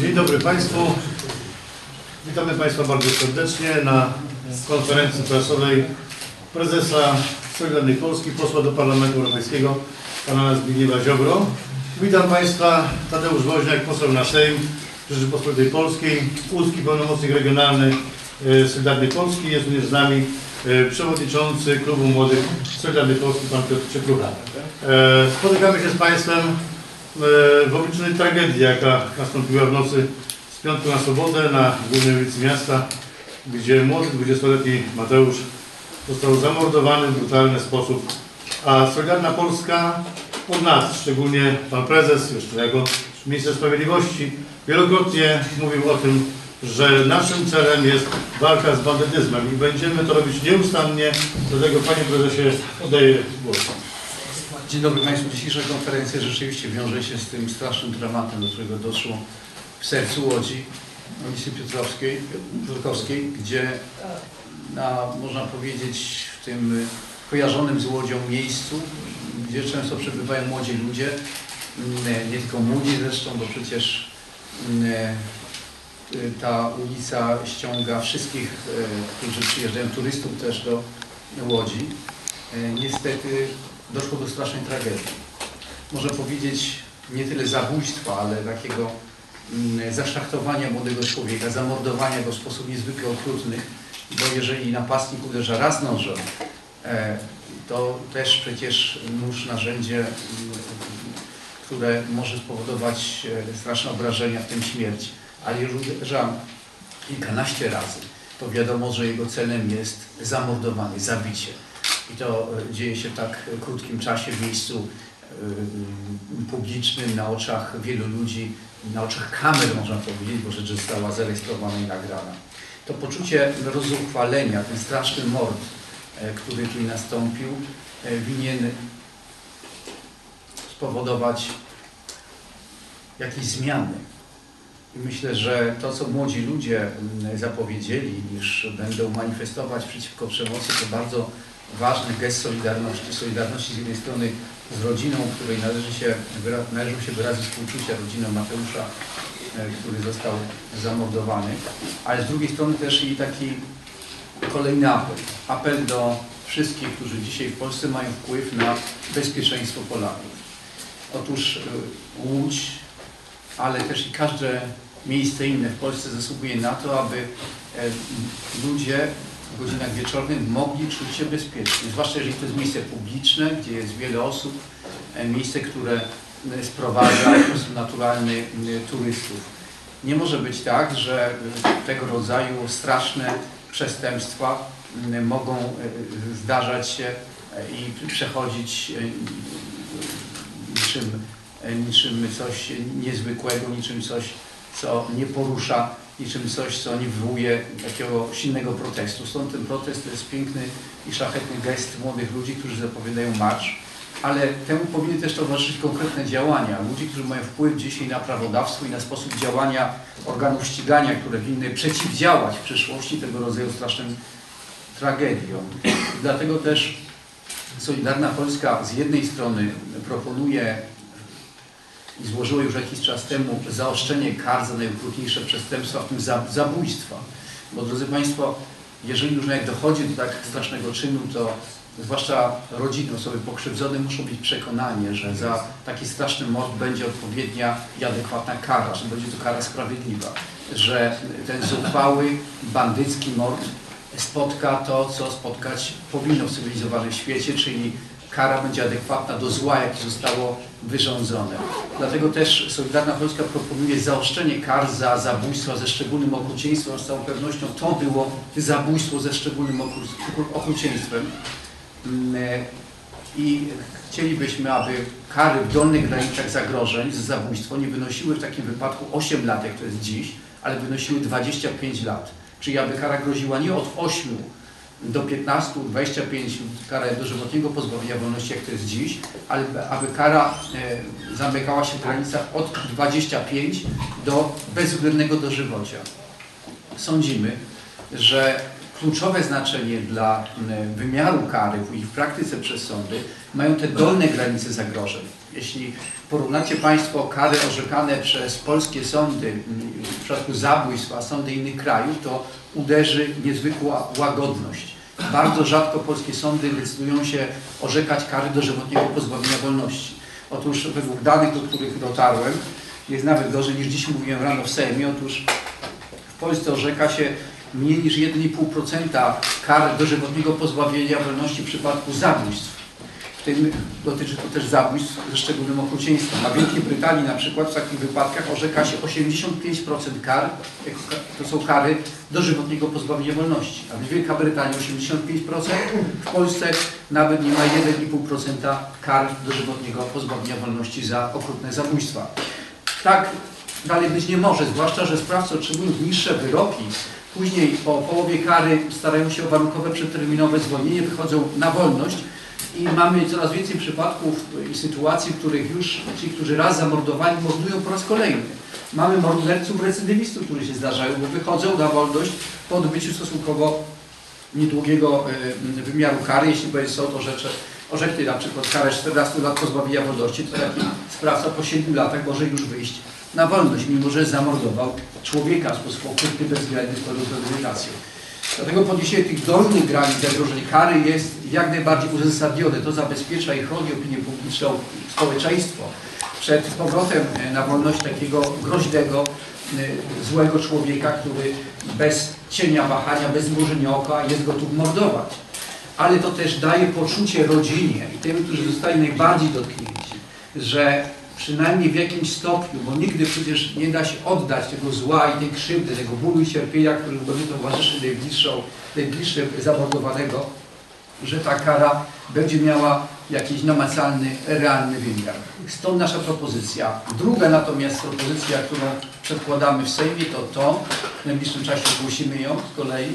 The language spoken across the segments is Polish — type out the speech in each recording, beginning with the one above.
Dzień dobry Państwu. Witamy Państwa bardzo serdecznie na konferencji prasowej prezesa Solidarnej Polski, posła do Parlamentu Europejskiego, pana Zbigniewa Ziobro. Witam Państwa, Tadeusz Woźniak, poseł na Sejm Rzeczypospolitej Polskiej, Łódzki Pełnomocnik Regionalny e, Solidarnej Polski. Jest również z nami przewodniczący Klubu Młodych Solidarnej Polski, pan Piotr Czeprucha. E, Spotykamy się z Państwem e, w obliczu tragedii, jaka nastąpiła w nocy z piątku na sobotę na głównej ulicy miasta, gdzie młody 20-letni Mateusz został zamordowany w brutalny sposób, a Solidarna Polska od nas, szczególnie pan prezes, jeszcze jako minister sprawiedliwości, wielokrotnie mówił o tym, że naszym celem jest walka z bandytyzmem i będziemy to robić nieustannie, dlatego panie prezesie oddaję głos. Dzień dobry Państwu. Dzisiejsza konferencja rzeczywiście wiąże się z tym strasznym dramatem, do którego doszło w sercu Łodzi, ulicy Piotrowskiej, Piotrkowskiej, gdzie na, można powiedzieć, w tym kojarzonym z Łodzią miejscu, gdzie często przebywają młodzi ludzie, nie tylko młodzi zresztą, bo przecież ta ulica ściąga wszystkich, e, którzy przyjeżdżają, turystów też do Łodzi. E, Niestety doszło do strasznej tragedii. Można powiedzieć nie tyle zabójstwa, ale takiego mm, zaszlachtowania młodego człowieka, zamordowania go w sposób niezwykle okrutny, bo jeżeli napastnik uderza raz nożem, e, to też przecież nóż narzędzie, mm, które może spowodować e, straszne obrażenia, w tym śmierć, ale jeżeli uderza kilkanaście razy, to wiadomo, że jego celem jest zamordowanie, zabicie. I to e, dzieje się w tak krótkim czasie w miejscu e, publicznym, na oczach wielu ludzi, na oczach kamer można powiedzieć, bo rzecz została zarejestrowana i nagrana. To poczucie rozuchwalenia, ten straszny mord, e, który tu nastąpił, winien spowodować jakieś zmiany. Myślę, że to, co młodzi ludzie mm, zapowiedzieli, iż będą manifestować przeciwko przemocy, to bardzo ważny gest solidarności. Solidarności z jednej strony z rodziną, której należy się, należą się wyrazy współczucia, rodziną Mateusza, e, który został zamordowany, ale z drugiej strony też i taki kolejny apel. Apel do wszystkich, którzy dzisiaj w Polsce mają wpływ na bezpieczeństwo Polaków. Otóż e, Łódź, ale też i każde miejsce inne w Polsce zasługuje na to, aby e, ludzie w godzinach wieczornych mogli czuć się bezpiecznie. Zwłaszcza jeżeli to jest miejsce publiczne, gdzie jest wiele osób, e, miejsce, które e, sprowadza w sposób naturalny e, turystów. Nie może być tak, że e, tego rodzaju straszne przestępstwa mogą e, zdarzać się e, i przechodzić e, niczym, e, niczym coś niezwykłego, niczym coś, co nie porusza, niczym coś, co nie wywołuje takiego silnego protestu. Stąd ten protest to jest piękny i szlachetny gest młodych ludzi, którzy zapowiadają marsz, ale temu powinny też towarzyszyć konkretne działania. Ludzi, którzy mają wpływ dzisiaj na prawodawstwo i na sposób działania organów ścigania, które winny przeciwdziałać w przyszłości tego rodzaju strasznym tragediom. Dlatego też Solidarna Polska z jednej strony proponuje i złożyła już jakiś czas temu zaostrzenie kar za najokrutniejsze przestępstwa, w tym za- zabójstwa. Bo drodzy Państwo, jeżeli już jak dochodzi do tak strasznego czynu, to zwłaszcza rodziny, osoby pokrzywdzone muszą być przekonani, że za taki straszny mord będzie odpowiednia i adekwatna kara, że będzie to kara sprawiedliwa, że ten zuchwały, bandycki mord spotka to, co spotkać powinno w cywilizowanym świecie, czyli kara będzie adekwatna do zła, jakie zostało wyrządzone. Dlatego też Solidarna Polska proponuje zaostrzenie kar za zabójstwa ze szczególnym okrucieństwem. Z całą pewnością to było zabójstwo ze szczególnym okru- okrucieństwem. Mm, e, I chcielibyśmy, aby kary w dolnych granicach zagrożeń za zabójstwo nie wynosiły w takim wypadku 8 lat, jak to jest dziś, ale wynosiły 25 lat. Czyli aby kara groziła nie od 8 do 15, 25 kara dożywotniego pozbawienia wolności, jak to jest dziś, ale aby kara e, zamykała się w granicach od 25 do bezwzględnego dożywocia. Sądzimy, że kluczowe znaczenie dla wymiaru kary w ich praktyce przez sądy mają te dolne granice zagrożeń. Jeśli porównacie Państwo kary orzekane przez polskie sądy w przypadku zabójstw, a sądy innych krajów, to uderzy niezwykła łagodność. Bardzo rzadko polskie sądy decydują się orzekać kary dożywotniego pozbawienia wolności. Otóż według danych, do których dotarłem, jest nawet gorzej niż dziś mówiłem rano w Sejmie. Otóż w Polsce orzeka się mniej niż 1,5% kar dożywotniego pozbawienia wolności w przypadku zabójstw. W tym dotyczy to też zabójstw ze szczególnym okrucieństwem. Na Wielkiej Brytanii na przykład w takich wypadkach orzeka się 85% kar, to są kary dożywotniego pozbawienia wolności. A w Wielka Brytania 85%, w Polsce nawet nie ma 1,5% kar dożywotniego pozbawienia wolności za okrutne zabójstwa. Tak dalej być nie może, zwłaszcza, że sprawcy otrzymując niższe wyroki, później po połowie kary starają się o warunkowe przedterminowe zwolnienie, wychodzą na wolność i mamy coraz więcej przypadków i sytuacji, w których już ci, którzy raz zamordowali, mordują po raz kolejny. Mamy morderców recydywistów, którzy się zdarzają, bo wychodzą na wolność po odbyciu stosunkowo niedługiego e, wymiaru kary, jeśli będzie sąd orzecze, orzeknie na przykład karę 14 lat pozbawienia wolności, to taki sprawca po 7 latach może już wyjść na wolność, mimo że zamordował człowieka w sposób okrutny, bezwzględny, z premedytacją. Dlatego podniesienie tych dolnych granic zagrożeń kary jest jak najbardziej uzasadnione. To zabezpiecza i chroni opinię publiczną, społeczeństwo przed powrotem e, na wolność takiego groźnego, e, złego człowieka, który bez cienia wahania, bez mrużenia oka jest gotów mordować. Ale to też daje poczucie rodzinie i tym, którzy zostali najbardziej dotknięci, że przynajmniej w jakimś stopniu, bo nigdy przecież nie da się oddać tego zła i tej krzywdy, tego bólu i cierpienia, który będzie towarzyszy najbliższym zamordowanego, że ta kara będzie miała jakiś namacalny, realny wymiar. Stąd nasza propozycja. Druga natomiast propozycja, którą przedkładamy w Sejmie, to to, w najbliższym czasie ogłosimy ją z kolei,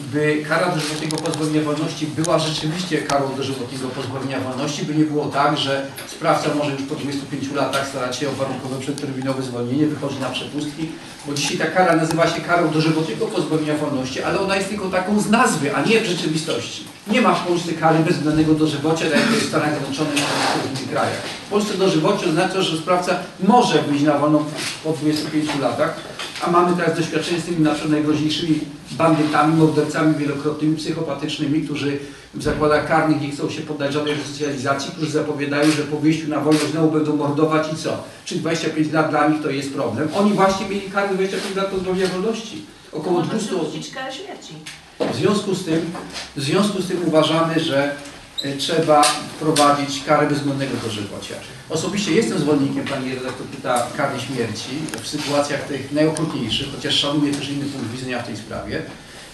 by kara dożywotniego pozbawienia wolności była rzeczywiście karą dożywotniego pozbawienia wolności, by nie było tak, że sprawca może już po 25 latach starać się o warunkowe przedterminowe zwolnienie, wychodzi na przepustki, bo dzisiaj ta kara nazywa się karą dożywotniego pozbawienia wolności, ale ona jest tylko taką z nazwy, a nie w rzeczywistości. Nie ma w Polsce kary bezwzględnego dożywocia, tak jak jest w Stanach Zjednoczonych w innych krajach. W Polsce dożywocie oznacza, że sprawca może wyjść na wolną po 25 latach, a mamy teraz doświadczenie z tymi na przykład najgroźniejszymi bandytami, mordercami wielokrotnymi, psychopatycznymi, którzy w zakładach karnych nie chcą się poddać żadnej resocjalizacji, którzy zapowiadają, że po wyjściu na wolność znowu będą mordować i co? Czy 25 lat dla nich to jest problem? Oni właśnie mieli karę 25 lat pozbawienia wolności. Około Można 200 osób. przywrócić karę śmierci. W związku z tym, w związku z tym uważamy, że e, trzeba wprowadzić karę bezwzględnego dożywocia. Osobiście jestem zwolennikiem, pani redaktor pyta, kary śmierci w sytuacjach tych najokrutniejszych, chociaż szanuję też inny punkt widzenia w tej sprawie.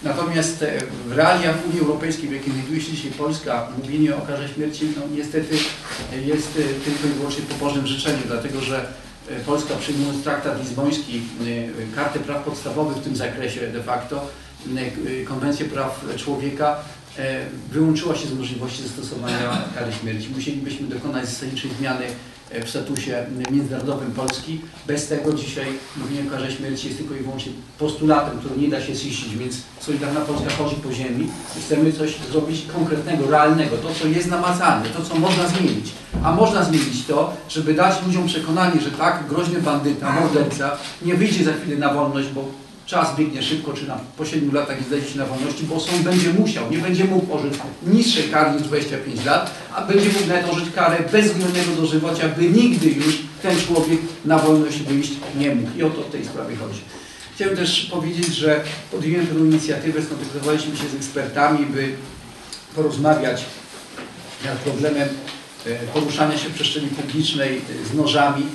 Natomiast e, w realiach Unii Europejskiej, w jakiej znajduje się dzisiaj Polska, mówienie o karze śmierci no, niestety jest e, tylko i wyłącznie pobożnym życzeniem, dlatego że Polska przyjmując traktat lizboński, kartę praw podstawowych w tym zakresie de facto, e, konwencję praw człowieka, e, wyłączyła się z możliwości zastosowania kary śmierci. Musielibyśmy dokonać zasadniczej zmiany e, w statusie międzynarodowym Polski. Bez tego dzisiaj mówienie o karze śmierci jest tylko i wyłącznie postulatem, który nie da się ziścić, więc Solidarna Polska chodzi po ziemi i chcemy coś zrobić konkretnego, realnego, to co jest namacalne, to co można zmienić. A można zmienić to, żeby dać ludziom przekonanie, że tak groźny bandyta, morderca nie wyjdzie za chwilę na wolność, bo czas biegnie szybko, czy na, po 7 latach nie znajdzie się na wolności, bo sąd będzie musiał, nie będzie mógł orzec niższej kary niż 25 lat, a będzie mógł nawet orzec karę bezwzględnego dożywocia, by nigdy już ten człowiek na wolność wyjść nie mógł. I o to w tej sprawie chodzi. Chciałem też powiedzieć, że podjęłem tę inicjatywę, skontaktowaliśmy się z ekspertami, by porozmawiać nad problemem e, poruszania się w przestrzeni publicznej e, z nożami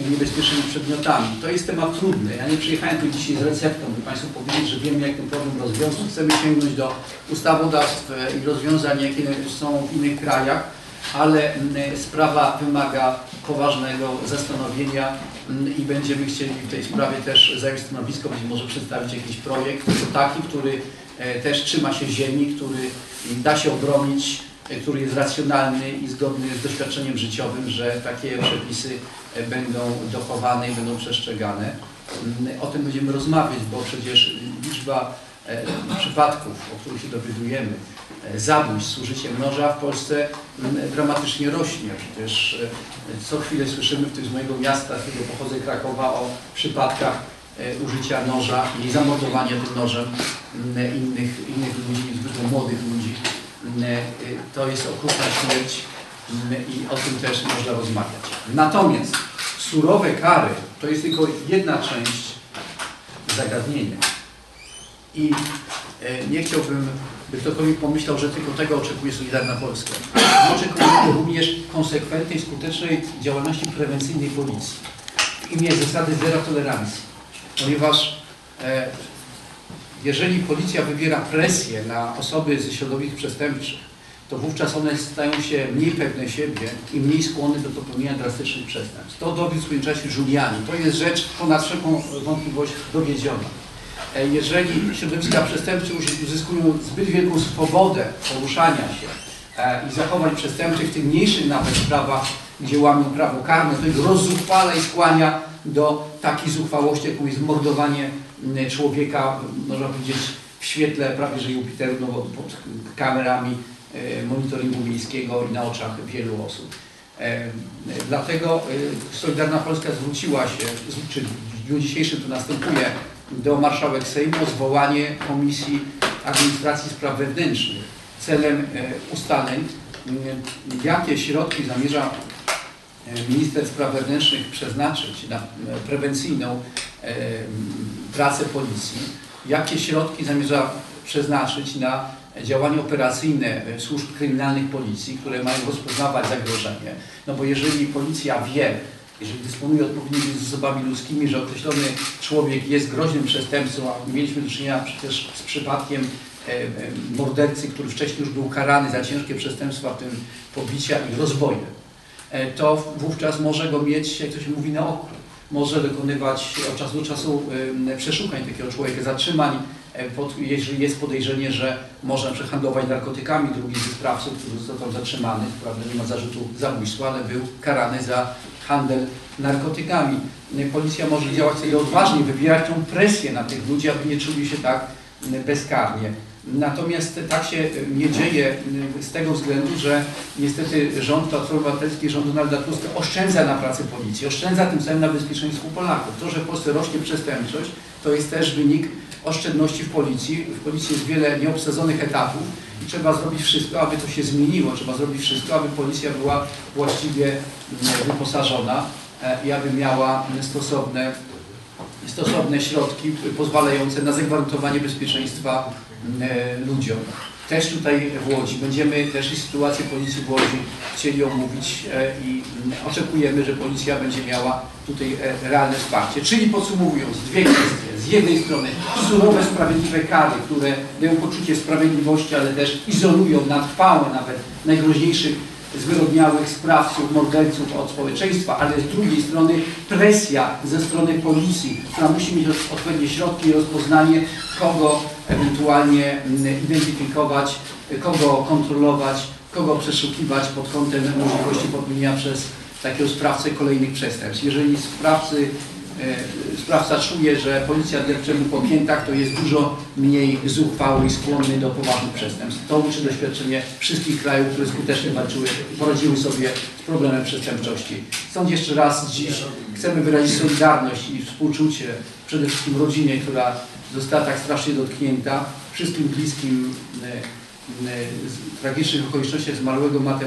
i niebezpiecznymi przedmiotami. To jest temat trudny. Ja nie przyjechałem tu dzisiaj z receptą, by Państwu powiedzieć, że wiemy, jak ten problem rozwiązać. Chcemy sięgnąć do ustawodawstw i rozwiązań, jakie są w innych krajach, ale m, sprawa wymaga poważnego zastanowienia m, i będziemy chcieli w tej sprawie też zająć stanowisko, być może przedstawić jakiś projekt, taki, który e, też trzyma się ziemi, który da się obronić, który jest racjonalny i zgodny z doświadczeniem życiowym, że takie przepisy będą dochowane i będą przestrzegane. Mm, O tym będziemy rozmawiać, bo przecież liczba e, przypadków, o których się dowiadujemy, e, zabójstw z użyciem noża w Polsce m, dramatycznie rośnie. Przecież e, co chwilę słyszymy w tym z mojego miasta, z którego pochodzę Krakowa, o przypadkach użycia noża i zamordowania tym nożem m, innych, innych ludzi, zwykle młodych ludzi. M, e, To jest okrutna śmierć m, i o tym też można rozmawiać. Natomiast surowe kary to jest tylko jedna część zagadnienia. I e, nie chciałbym, by ktokolwiek pomyślał, że tylko tego oczekuje Solidarna Polska. My Oczekujemy również konsekwentnej, skutecznej działalności prewencyjnej policji w imię zasady zera tolerancji. Ponieważ e, jeżeli policja wywiera presję na osoby ze środowisk przestępczych, to wówczas one stają się mniej pewne siebie i mniej skłonne do popełnienia drastycznych przestępstw. To dowiódł w swoim czasie Giuliani. To jest rzecz ponad wszelką wątpliwość dowiedziona. E, Jeżeli środowiska przestępcze uzy- uzyskują zbyt wielką swobodę poruszania się e, i zachowań przestępczych, w tych mniejszych nawet sprawach, gdzie łamią prawo karne, to ich rozzuchwala i skłania do takiej zuchwałości, jaką jest mordowanie człowieka, m, można powiedzieć, w świetle prawie że Jupiteru, no, bo pod kamerami e, monitoringu miejskiego i na oczach wielu osób. E, Dlatego Solidarna Polska zwróciła się, czy w dniu dzisiejszym to następuje, do marszałek Sejmu o zwołanie Komisji Administracji Spraw Wewnętrznych celem ustaleń, jakie środki zamierza minister spraw wewnętrznych przeznaczyć na prewencyjną pracę policji, jakie środki zamierza przeznaczyć na działania operacyjne e, służb kryminalnych policji, które mają rozpoznawać zagrożenie. No bo jeżeli policja wie, jeżeli dysponuje odpowiednimi zasobami ludzkimi, że określony człowiek jest groźnym przestępcą, a mieliśmy do czynienia przecież z przypadkiem e, e, mordercy, który wcześniej już był karany za ciężkie przestępstwa, w tym pobicia i rozboje, to wówczas może go mieć, jak to się mówi, na oku. Może dokonywać od czasu do czasu przeszukań takiego człowieka, zatrzymań, jeżeli jest podejrzenie, że może przehandlować narkotykami. Drugi ze sprawców, który został zatrzymany, prawda, nie ma zarzutu zabójstwa, ale był karany za handel narkotykami. Policja może działać wtedy odważnie, wywierać tą presję na tych ludzi, aby nie czuli się tak bezkarnie. Natomiast tak się nie dzieje m, z tego względu, że niestety rząd Platformy Obywatelskiej, rząd Donalda Tuska oszczędza na pracy policji, oszczędza tym samym na bezpieczeństwu Polaków. To, że w Polsce rośnie przestępczość, to jest też wynik oszczędności w policji. W policji jest wiele nieobsadzonych etatów i trzeba zrobić wszystko, aby to się zmieniło. Trzeba zrobić wszystko, aby policja była właściwie m, wyposażona e, i aby miała stosowne stosowne środki pozwalające na zagwarantowanie bezpieczeństwa e, ludziom. Też tutaj w Łodzi będziemy też sytuację policji w Łodzi chcieli omówić e, i oczekujemy, że policja będzie miała tutaj e, realne wsparcie. Czyli podsumowując, dwie kwestie. Z jednej strony surowe, sprawiedliwe kary, które dają poczucie sprawiedliwości, ale też izolują na trwałe nawet najgroźniejszych zwyrodniałych sprawców, morderców od społeczeństwa, ale z drugiej strony presja ze strony policji, która musi mieć od- odpowiednie środki i rozpoznanie, kogo ewentualnie mm, identyfikować, kogo kontrolować, kogo przeszukiwać pod kątem możliwości popełnienia przez takiego sprawcę kolejnych przestępstw. Jeżeli sprawcy, sprawca czuje, że policja depcze mu po piętach, to jest dużo mniej zuchwały i skłonny do poważnych przestępstw. To uczy doświadczenie wszystkich krajów, które skutecznie walczyły, poradziły sobie z problemem przestępczości. Stąd jeszcze raz dziś chcemy wyrazić solidarność i współczucie przede wszystkim rodzinie, która została tak strasznie dotknięta, wszystkim bliskim e, e, z tragicznych okolicznościach zmarłego Mateusza.